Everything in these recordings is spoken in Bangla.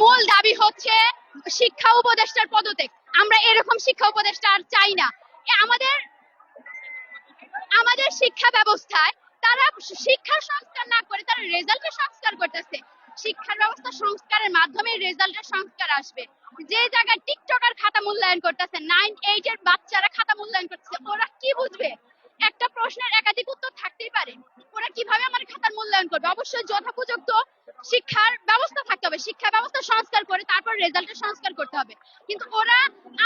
মূল দাবি হচ্ছে শিক্ষা উপদেষ্টার পদত্যাগ। আমরা এরকম শিক্ষা উপদেষ্টা আর চাই না। আমাদের আমাদের শিক্ষা ব্যবস্থায় তারা শিক্ষা সংস্কার না করে তারা রেজাল্টের সংস্কার করতেছে। শিক্ষার ব্যবস্থা সংস্কারের মাধ্যমে রেজাল্টের সংস্কার আসবে। যে জায়গায় টিকটকার খাতা মূল্যায়ন করতেছে নাইন এইট এর বাচ্চারা খাতা মূল্যায়ন করতেছে, ওরা কি বুঝবে? একটা প্রশ্নের একাধিক উত্তর থাকতেই পারে ওরা কীভাবে আমার খাতার মূল্যায়ন করবে অবশ্যই যথোপযুক্ত শিক্ষার ব্যবস্থা থাকতে হবে। শিক্ষা ব্যবস্থা সংস্কার করে তারপর রেজাল্টের সংস্কার করতে হবে। কিন্তু ওরা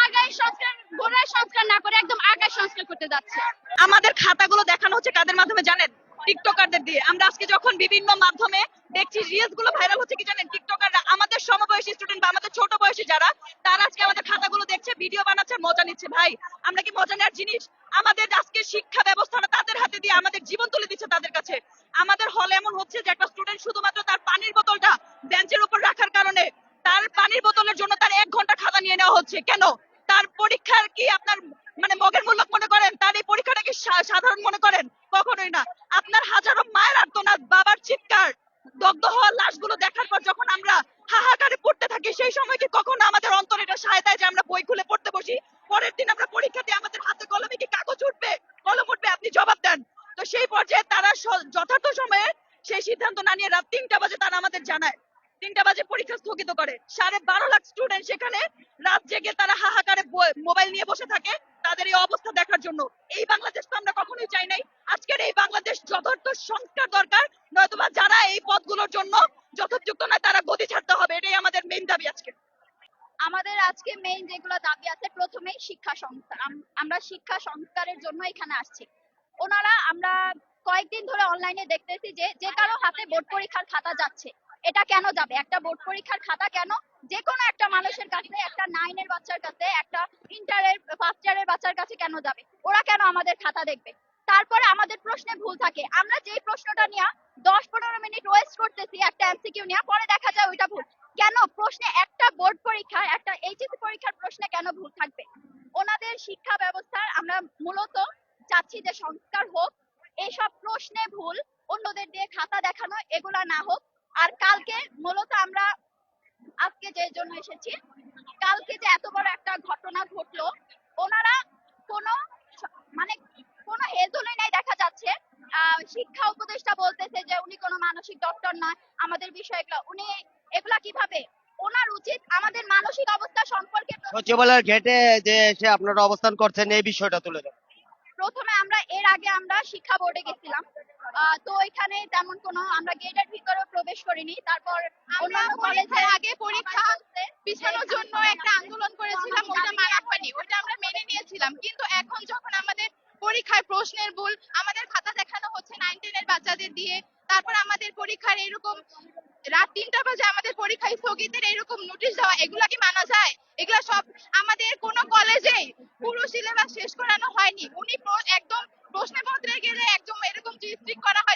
আগায় সংস্কার, গোড়ায় সংস্কার না করে একদম আগায় সংস্কার করতে যাচ্ছে। আমাদের খাতাগুলো দেখানো হচ্ছে কাদের মাধ্যমে জানেন? টিকটকারদের দিয়ে। আমরা আজকে যখন বিভিন্ন মাধ্যমে দেখছি রিলসগুলো ভাইরাল হচ্ছে কি জানেন? টিকটকাররা, আমাদের সমবয়সী স্টুডেন্ট বা আমাদের ছোট বয়সী যারা, তারা আজকে আমাদের খাতাগুলো দেখছে ভিডিও বানাচ্ছে মজা নিচ্ছে। ভাই, আমরা কি মজা নেওয়ার জিনিস? আমাদের আজকে শিক্ষা ব্যবস্থাটা তাদের হাতে দিয়ে আমাদের জীবন তুলে দিচ্ছে তাদের কাছে। আমাদের হলে এমন হচ্ছে যে একটা স্টুডেন্ট শুধুমাত্র তার পানির বোতলটা বেঞ্চের উপর রাখার কারণে তার পানির বোতলের জন্য তার এক ঘণ্টা খাতা নিয়ে নেওয়া হচ্ছে। কেন? তার পরীক্ষার কি আপনার মানে মগের মূল্য মনে করেন? তার এই পরীক্ষাটা কি সাধারণ মনে করেন? কখনোই না। আপনার হাজারো মায়ের আর্তনাদ, বাবার চিৎকার, দগ্ধ হওয়া লাশগুলো দেখার পর যখন আমরা হাহাকারে পড়তে থাকি, সেই সময় কি কখনো আমাদের অন্তরে এটা সহায়তায় যে আমরা বই খুলে পড়তে বসি? পরের দিন আমরা পরীক্ষা দিয়ে আমাদের হাতে কলমে কি কাগজ উঠবে? কলম উঠবে, আপনি জবাব দেন। তো সেই পর্যায়ে তারা সময়ে সেই সিদ্ধান্ত না নিয়ে রাত তিনটা বাজে তারা আমাদের জানায়। তিনটা বাজে পরীক্ষা স্থগিত করে। সাড়ে বারো লাখ স্টুডেন্ট সেখানে রাত জেগে তারা হাহাকারে মোবাইল নিয়ে বসে থাকে তাদের এই অবস্থা দেখার জন্য। এই বাংলাদেশ তো আমরা কখনোই চাই নাই। আজকের এই বাংলাদেশ যথার্থ সংস্কার দরকার। নয়তোবা যারা এই পদগুলোর জন্য যথোপযুক্ত নয়, তারা গদি ছাড়তে হবে। এটাই আমাদের মেইন দাবি আজকে। আমাদের আজকে মেইন যেগুলো দাবি আছে, প্রথমেই শিক্ষা সংস্কার। আমরা শিক্ষা সংস্কারের জন্য এখানে আসছি। ওনারা আমরা কয়েকদিন ধরে অনলাইনে দেখতেছি যে যে কারও হাতে বোর্ড পরীক্ষার খাতা যাচ্ছে। এটা কেন যাবে? একটা বোর্ড পরীক্ষার খাতা কেন? যে কোনো একটা মানুষের কাছে, একটা নাইনের বাচ্চার কাছে, একটা ইন্টারের ফার্স্ট ইয়ারের বাচ্চার কাছে কেন যাবে? ওরা কেন আমাদের খাতা দেখবে? তারপরে আমাদের প্রশ্নে ভুল থাকে। আমরা যেই প্রশ্নটা নিয়ে দশ পনেরো মিনিট ওয়েস্ট করতেছি একটা এমসিকিউ নিয়ে, পরে দেখা যায় ওইটা ভুল। কেন? প্রশ্নে একটা বোর্ড পরীক্ষা একটা এইচএসসি পরীক্ষার প্রশ্নে কেন ভুল থাকবে? ওনাদের শিক্ষা ব্যবস্থার আমরা মূলত চাচ্ছি যে সংস্কার হোক এইসব প্রশ্নে ভুল। অন্যদের দিয়ে খাতা দেখানো, এগুলা না হোক। আর কালকে মূলত আমরা, আজকে যে জন্য এসেছি, কালকে যে এত বড় একটা ঘটনা ঘটলো, ওনারা কোনো মানে কোনো হেজলে নাই দেখা যাচ্ছে। শিক্ষা উপদেষ্টা বলতেছে যে উনি কোনো মানসিক ডক্টর নয়। আমাদের বিষয় বিষয়গুলো, উনি এগুলা কীভাবে? ওনার উচিত আমাদের মানসিক অবস্থা সম্পর্কে সচিবালয়ের ঘেটে যে এসে আপনারা অবস্থান করছেন, এই বিষয়টা তুলে আমরা এর আগে আমরা শিক্ষা বোর্ডে গেছিলাম। তো এখানে তেমন কোনো আমরা গেটের ভিতরে প্রবেশ করিনি। তারপর অন্যান্য কলেজে আগে পরীক্ষা পিছানোর জন্য একটা আন্দোলন করেছিলাম ওটা মানা হয়নি ওটা আমরা মেনে নিয়েছিলাম। কিন্তু এখন যখন আমাদের পরীক্ষায় প্রশ্নের ভুল আমাদের খাতা দেখানো হচ্ছে নাইন টেনের বাচ্চাদের দিয়ে তারপর আমাদের পরীক্ষার এরকম রাত তিনটা বাজে আমাদের পরীক্ষায় স্থগিতের এরকম নোটিশ দেওয়া, এগুলা কি মানা যায়? এগুলা সব আমাদের কোন কলেজে পুরো সিলেবাস শেষ করানো হয়নি। উনি একদম প্রশ্নপত্রে গেলে একদম এরকম যে করা হয়